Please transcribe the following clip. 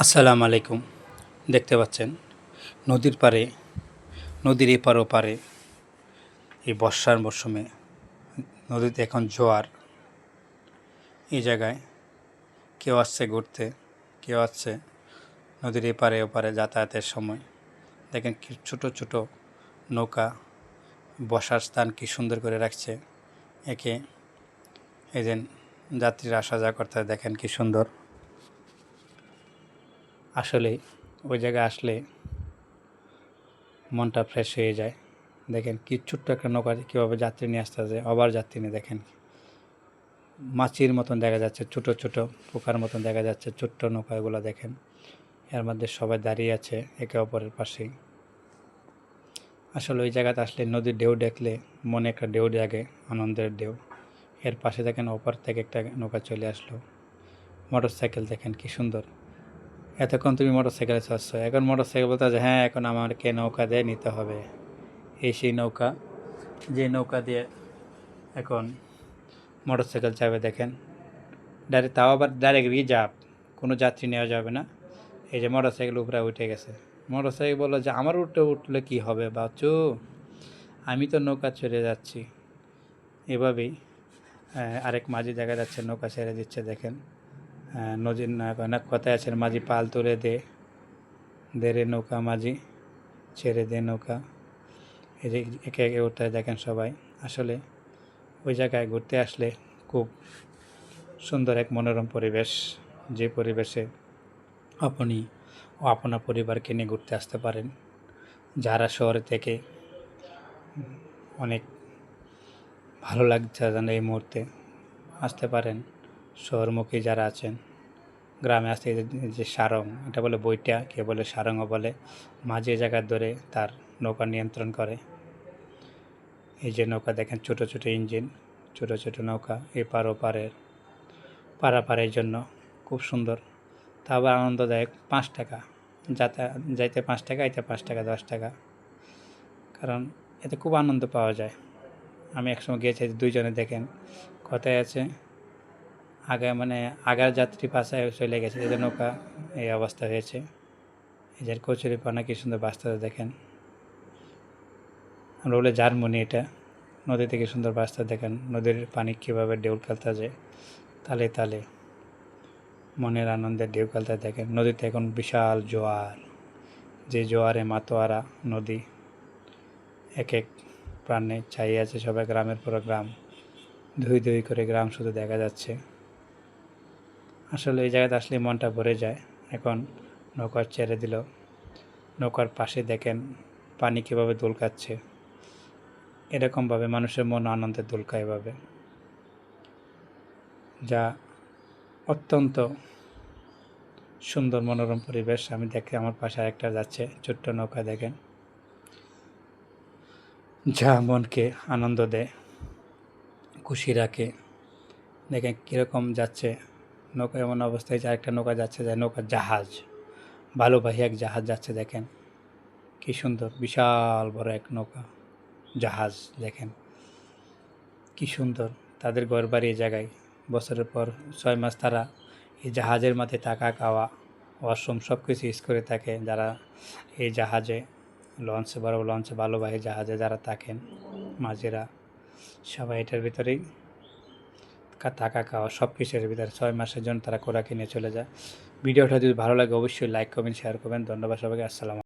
আসসালামু আলাইকুম। দেখতে পাচ্ছেন, নদীর পারে নদীর এপার ওপারে এই বর্ষার মরশুমে নদীতে এখন জোয়ার। এই জায়গায় কেউ আসছে ঘুরতে, কেউ আসছে নদীর এপারে ওপারে যাতায়াতের সময়। দেখেন কি ছোটো ছোটো নৌকা বসার স্থান কি সুন্দর করে রাখছে। একে এই যাত্রীরা আসা যাওয়া করতে দেখেন কি সুন্দর। আসলে ওই জায়গায় আসলে মনটা ফ্রেশ হয়ে যায়। দেখেন কি ছোট্ট একটা নৌকা কীভাবে যাত্রী নিয়ে আসতে আছে আবার যাত্রী নিয়ে দেখেন। মাছির মতন দেখা যাচ্ছে, ছোট ছোট পোকার মতন দেখা যাচ্ছে, ছোট্ট নৌকাগুলো দেখেন। এর মধ্যে সবাই দাঁড়িয়ে আছে একে অপরের পাশেই। আসলে ওই জায়গাতে আসলে নদীর ঢেউ দেখলে মনে একটা ঢেউ জাগে, আনন্দের ঢেউ। এর পাশে দেখেন ওপর থেকে একটা নৌকা চলে আসলো। মোটর সাইকেল দেখেন কি সুন্দর। এতক্ষণ তুমি মোটর সাইকেলে চড়ছো। এখন মোটর সাইকেল বলতে হ্যাঁ এখন আমাকে নৌকা দিয়ে নিতে হবে। এই সেই নৌকা, যে নৌকা দিয়ে এখন মোটর সাইকেল চাবে দেখেন। ডাইরেক্ট তাও আবার ডাইরেক্ট রিজার্ভ, কোনো যাত্রী নেওয়া যাবে না। এই যে মোটর সাইকেল উপরে উঠে গেছে। মোটর সাইকেল বলল যে, আমার উঠে উঠলে কি হবে, বাচ্চু? আমি তো নৌকা চড়ে যাচ্ছি। এভাবেই আরেক মাঝি দেখা যাচ্ছে, নৌকা ছেড়ে দিচ্ছে, দেখেন। আহ, নদীর না- না কথায় আছেন মাঝি পাল তুলে দে দে রে নৌকা মাঝি ছেড়ে দে নৌকা। এই যে একে একে উঠতে দেখেন সবাই। আসলে ওই জায়গায় ঘুরতে আসলে খুব সুন্দর এক মনোরম পরিবেশ যে পরিবেশে আপনি ও আপনার পরিবারকে নিয়ে ঘুরতে আসতে পারেন। যারা শহরে থেকে অনেক ভালো লাগছে যেন এই মুহূর্তে আসতে পারেন। শহরমুখী যারা আছেন, গ্রামে আসতে যে- সারং, এটা বলে বইটা কে বলে সারংও বলে, মাঝে জায়গার ধরে তার নৌকা নিয়ন্ত্রণ করে। এই যে নৌকা দেখেন, ছোট ছোট ইঞ্জিন, ছোট ছোট নৌকা, এপার ওপারের পারাপারের জন্য খুব সুন্দর। তা আবার আনন্দদায়ক, পাঁচ টাকা, যাতা, যাইতে পাঁচ টাকা, আইতে পাঁচ টাকা, দশ টাকা। কারণ এতে খুব আনন্দ পাওয়া যায়। আমি একসময় গিয়েছি, দুইজনে দেখেন, কথায় আছে আগে মানে আগার যাত্রী পাশে চলে গেছে এদের নৌকা এই অবস্থা হয়েছে। এই যে কচুরি পানা কি সুন্দর বাস্তবে দেখেন। আমরা বলে জার্মনি এটা। নদী থেকে সুন্দর বাস্তা দেখেন, নদীর পানি কীভাবে ঢেউ যায় তালে তালে। মনের আনন্দের ঢেউ খেলতে দেখেন, নদীতে এখন বিশাল জোয়ার। যে জোয়ারে মাতোয়ারা নদী, এক এক প্রাণে ছাই আছে সবাই, গ্রামের পর গ্রাম। ধুই ধুই করে গ্রাম শুধু দেখা যাচ্ছে। আসলে এই জায়গাতে আসলে মনটা ভরে যায়। এখন নৌকার ছেড়ে দিল। নৌকার পাশে দেখেন পানি কীভাবে দোলকাচ্ছে। এরকমভাবে মানুষের মন আনন্দে দোলকা এভাবে। যা অত্যন্ত সুন্দর মনোরম পরিবেশ। আমি দেখে আমার পাশে একটা যাচ্ছে, ছোট্ট নৌকা দেখেন। যা মনকে আনন্দ দেয়, খুশি রাখে। দেখেন কীরকম যাচ্ছে। নৌকা এমন অবস্থায় যে একটা নৌকা যাচ্ছে যে নৌকা জাহাজ। বালুবাহী এক জাহাজ যাচ্ছে, দেখেন। কি সুন্দর, বিশাল বড় এক নৌকা, জাহাজ, দেখেন। কি সুন্দর, তাদের ঘর বাড়ি এই জায়গায়। বছরের পর ছয় মাস তারা এই জাহাজের মাঝে টাকা খাওয়া, ওয়াশরুম সব কিছু ইউজ করে থাকে। যারা এই জাহাজে লঞ্চে, বড় লঞ্চে, বালুবাহী জাহাজে যারা থাকেন, মাঝিরা, সবাই এটার ভিতরেই থাকা, খাওয়া সব কিছুর ভিতরে ছয় মাসের জন্য তারা কোরা কিনে চলে যায়। ভিডিওটা যদি ভালো লাগে অবশ্যই লাইক করবেন শেয়ার করবেন। ধন্যবাদ সবাইকে। আসসালাম